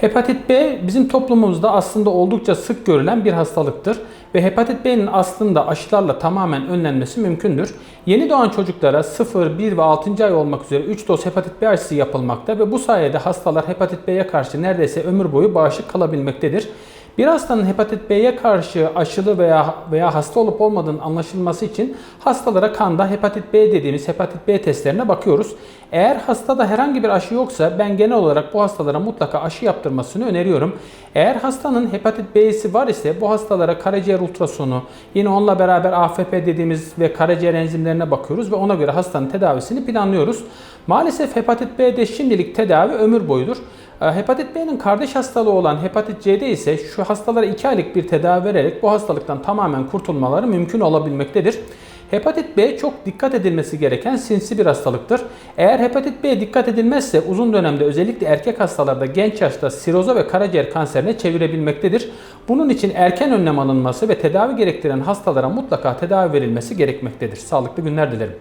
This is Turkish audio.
Hepatit B bizim toplumumuzda aslında oldukça sık görülen bir hastalıktır ve hepatit B'nin aslında aşılarla tamamen önlenmesi mümkündür. Yeni doğan çocuklara 0, 1 ve 6. ay olmak üzere 3 doz hepatit B aşısı yapılmakta ve bu sayede hastalar hepatit B'ye karşı neredeyse ömür boyu bağışık kalabilmektedir. Bir hastanın hepatit B'ye karşı aşılı veya veya hasta olup olmadığının anlaşılması için hastalara kanda hepatit B dediğimiz hepatit B testlerine bakıyoruz. Eğer hastada herhangi bir aşı yoksa ben genel olarak bu hastalara mutlaka aşı yaptırmasını öneriyorum. Eğer hastanın hepatit B'si var ise bu hastalara karaciğer ultrasonu, yine onunla beraber AFP dediğimiz ve karaciğer enzimlerine bakıyoruz ve ona göre hastanın tedavisini planlıyoruz. Maalesef hepatit B'de şimdilik tedavi ömür boyudur. Ee, Hepatit B'nin kardeş hastalığı olan hepatit C'de ise şu hastalara 2 aylık bir tedavi vererek bu hastalıktan tamamen kurtulmaları mümkün olabilmektedir. Hepatit B çok dikkat edilmesi gereken sinsi bir hastalıktır. Eğer hepatit B dikkat edilmezse uzun dönemde özellikle erkek hastalarda genç yaşta siroza ve karaciğer kanserine çevirebilmektedir. Bunun için erken önlem alınması ve tedavi gerektiren hastalara mutlaka tedavi verilmesi gerekmektedir. Sağlıklı günler dilerim.